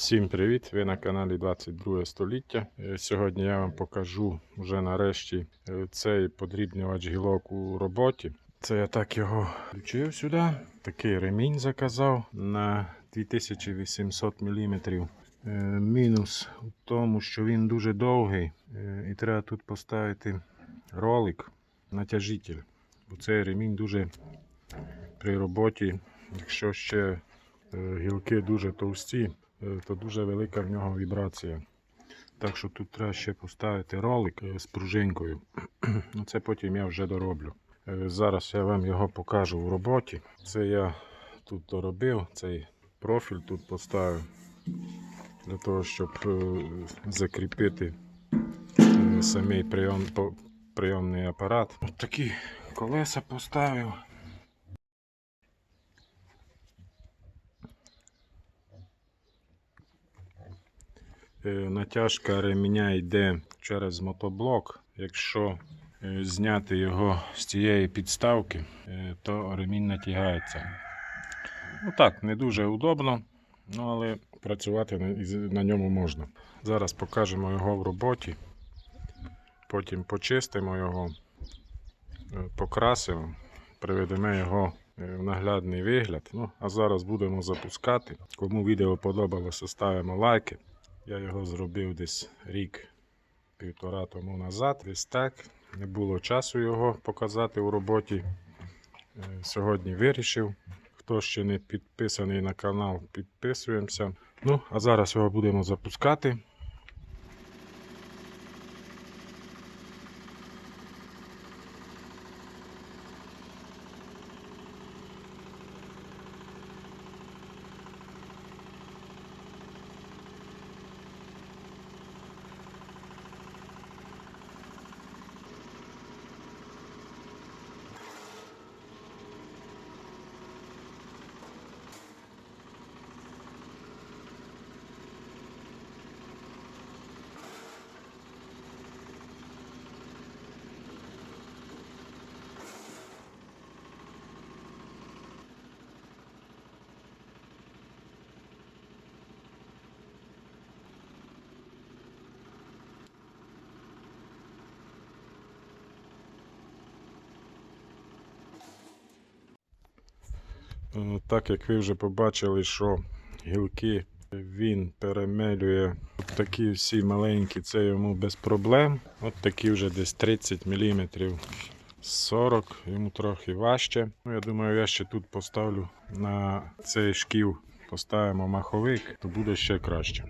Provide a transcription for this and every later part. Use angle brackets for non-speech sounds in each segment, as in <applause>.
Всім привіт! Ви на каналі 22 століття. Е, Сьогодні я вам покажу вже нарешті е, цей подрібнювач гілок у роботі. Це я так його включив сюди. Такий ремінь заказав на 2800 мм. Мінус у тому, що він дуже довгий е, і треба тут поставити ролик натяжитель. Бо цей ремінь дуже при роботі, якщо ще е, гілки дуже товсті, е, то дуже велика в нього вібрація. Так що тут треба ще поставити ролик е, з пружинкою. <clears throat> Ну, Це потім я вже дороблю. Е, Зараз я вам його покажу в роботі. Це я тут доробив, цей профіль тут поставив для того, щоб е, закріпити е, самий прийом, прийомний апарат. От такі колеса поставив. Натяжка реміння йде через мотоблок. Якщо е, зняти його з цієї підставки, е, то ремінь натягається. Ну так, не дуже удобно, ну, але працювати на, ньому можна. Зараз покажемо його в роботі, потім почистимо його, е, покрасимо, приведемо його е, в наглядний вигляд. Ну, а зараз будемо запускати. Кому відео подобалося, ставимо лайки. Я його зробив десь рік півтора тому назад. Десь так. Не було часу його показати у роботі. Е, Сьогодні вирішив. Хто ще не підписаний на канал, підписуємося. Ну, а зараз його будемо запускати. Так як ви вже побачили, що гілки він перемелює От такі всі маленькі, це йому без проблем. От такі вже десь 30 мм 40, йому трохи важче. Ну, я думаю, я ще тут поставлю на цей шків, поставимо маховик, то буде ще краще.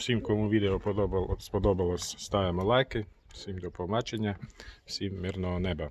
Всім, кому відео сподобалось, ставимо лайки. Всім до побачення, всім мирного неба.